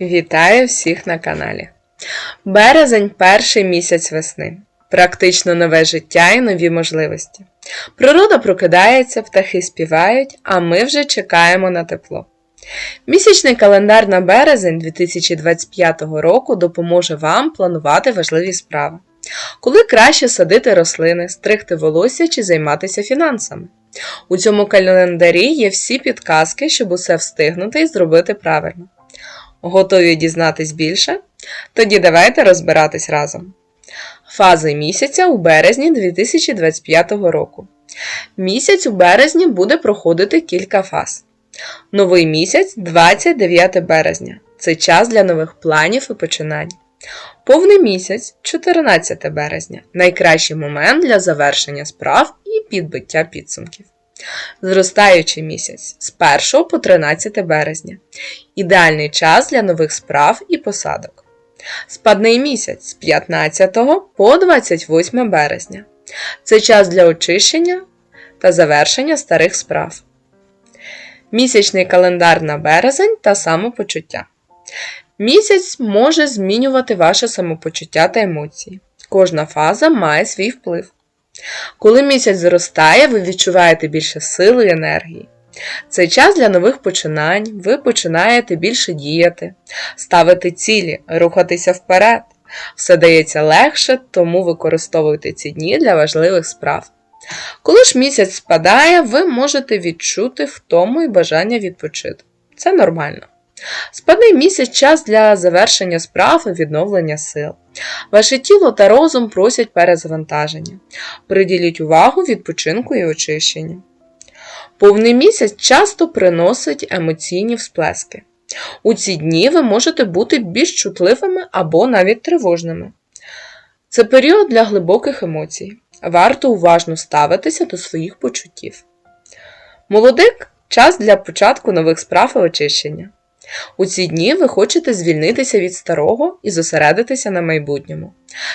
Вітаю всіх на каналі. Березень перший місяць весни. Практично нове життя і нові можливості. Природа прокидається, птахи співають, а ми вже чекаємо на тепло. Місячний календар на березень 2025 року допоможе вам планувати важливі справи. Коли краще садити рослини, стригти волосся чи займатися фінансами. У цьому календарі є всі підказки, щоб усе встигнути і зробити правильно. Готові дізнатись більше? Тоді давайте розбиратись разом. Фази місяця у березні 2025 року. Місяць у березні буде проходити кілька фаз. Новий місяць 29 березня. Це час для нових планів і починань. Повний місяць 14 березня. Найкращий момент для завершення справ і підбиття підсумків. Зростаючий місяць з 1 по 13 березня. Ідеальний час для нових справ і посадок. Спадний місяць з 15 по 28 березня. Це час для очищення та завершення старих справ. Місячний календар на березень та самопочуття. Місяць може змінювати ваше самопочуття та емоції. Кожна фаза має свій вплив. Коли місяць зростає, ви відчуваєте більше сили і енергії. Це час для нових починань, ви починаєте більше діяти, ставити цілі, рухатися вперед. Все дається легше, тому використовуйте ці дні для важливих справ. Коли ж місяць спадає, ви можете відчути втому і бажання відпочити. Це нормально. Спадний місяць час для завершення справ і відновлення сил. Ваше тіло та розум просять перезавантаження. Приділіть увагу відпочинку і очищенню. Повний місяць часто приносить емоційні всплески. У ці дні ви можете бути більш чутливими або навіть тривожними. Це період для глибоких емоцій. Варто уважно ставитися до своїх почуттів. Молодик час для початку нових справ і очищення. У ці дні ви хочете звільнитися від старого і зосередитися на майбутньому.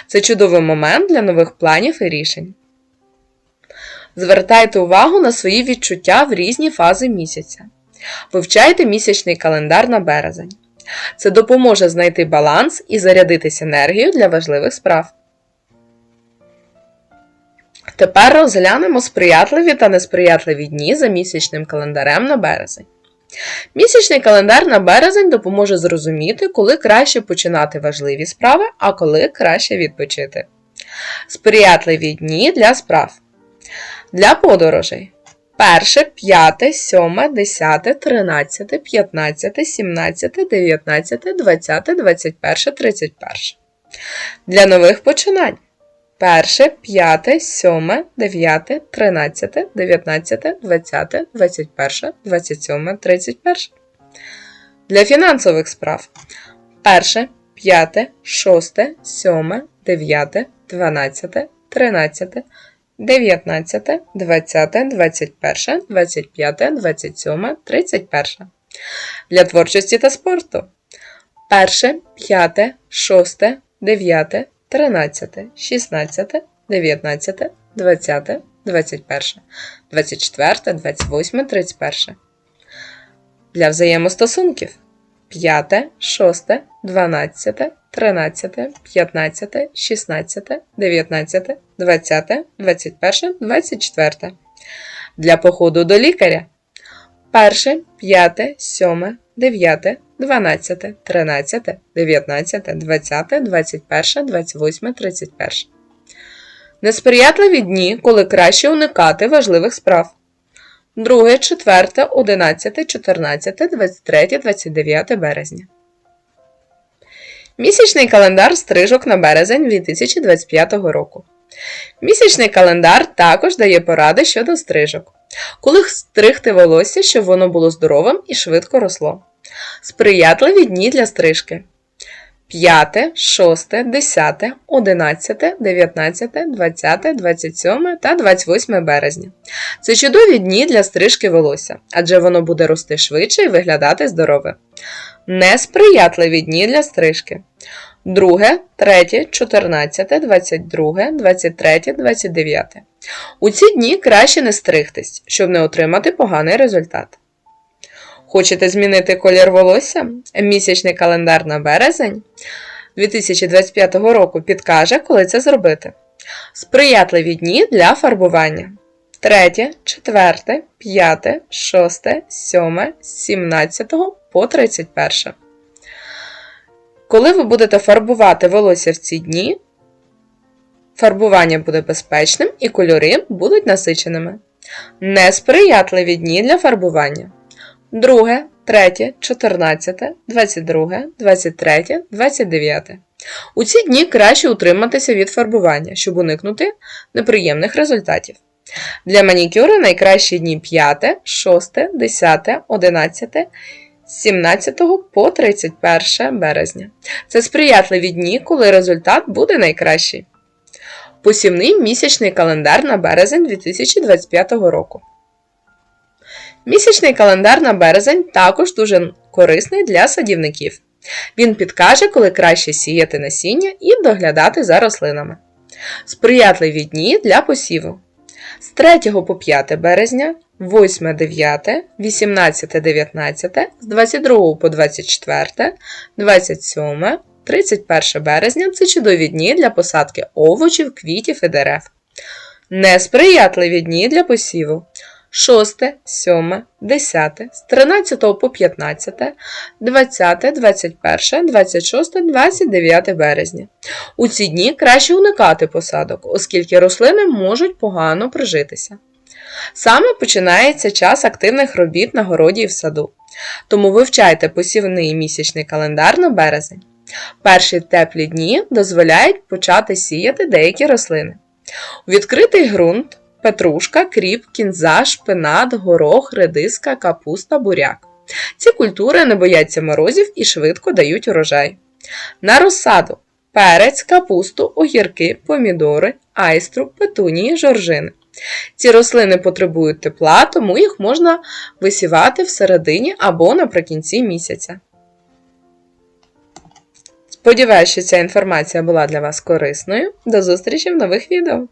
Це чудовий момент для нових планів і рішень. Звертайте увагу на свої відчуття в різні фази місяця. Вивчайте місячний календар на березень. Це допоможе знайти баланс і зарядитись енергією для важливих справ. Тепер розглянемо сприятливі та несприятливі дні за місячним календарем на березень. Місячний календар на березень допоможе зрозуміти, коли краще починати важливі справи, а коли краще відпочити. Сприятливі дні для справ. Для подорожей. 1, 5, 7, 10, 13, 15, 17, 19, 20, 21, 31. Для нових починань. 1, 5, 7, 9, 13, 19, 20, 21, 27, 31. Для фінансових справ. 1, 5, 6, 7, 9, 12, 13, 19, 20, 21, 25, 27, 31. Для творчості та спорту. 1, 5, 6, 9, 13, 16, 19, 20, 21, 24, 28, 31. Для взаємостосунків 5, 6, 12, 13, 15, 16, 19, 20, 21, 24. Для походу до лікаря 1, 5, 7, 9, 12, 13, 19, 20, 21, 28, 31. Несприятливі дні, коли краще уникати важливих справ. 2, 4, 11, 14, 23, 29 березня. Місячний календар стрижок на березень 2025 року. Місячний календар також дає поради щодо стрижок. Коли стригти волосся, щоб воно було здоровим і швидко росло. Сприятливі дні для стрижки. 5, 6, 10, 11, 19, 20, 27 та 28 березня. Це чудові дні для стрижки волосся, адже воно буде рости швидше і виглядати здорове. Несприятливі дні для стрижки. 2, 3, 14, 22, 23, 29. У ці дні краще не стригтись, щоб не отримати поганий результат. Хочете змінити колір волосся? Місячний календар на березень 2025 року підкаже, коли це зробити. Сприятливі дні для фарбування. 3, 4, 5, 6, 7, 17 по 31. Коли ви будете фарбувати волосся в ці дні, фарбування буде безпечним і кольори будуть насиченими. Несприятливі дні для фарбування. 2, 3, 14, 22, 23, 29. У ці дні краще утриматися від фарбування, щоб уникнути неприємних результатів. Для манікюру найкращі дні 5, 6, 10, 11, 17 по 31 березня. Це сприятливі дні, коли результат буде найкращий. Посівний місячний календар на березень 2025 року. Місячний календар на березень також дуже корисний для садівників. Він підкаже, коли краще сіяти насіння і доглядати за рослинами. Сприятливі дні для посіву. З 3 по 5 березня, 8 9, 18 19, з 22 по 24, 27, 31 березня це чудові дні для посадки овочів, квітів і дерев. Несприятливі дні для посіву. 6, 7, 10, з 13 по 15, 20, 21, 26, 29 березня. У ці дні краще уникати посадок, оскільки рослини можуть погано прижитися. Саме починається час активних робіт на городі і в саду, тому вивчайте посівний місячний календар на березень. Перші теплі дні дозволяють почати сіяти деякі рослини. У відкритий ґрунт петрушка, кріп, кінза, шпинат, горох, редиска, капуста, буряк. Ці культури не бояться морозів і швидко дають урожай. На розсаду перець, капусту, огірки, помідори, айстру, петунії, жоржини. Ці рослини потребують тепла, тому їх можна висівати всередині або наприкінці місяця. Сподіваюся, що ця інформація була для вас корисною. До зустрічі в нових відео!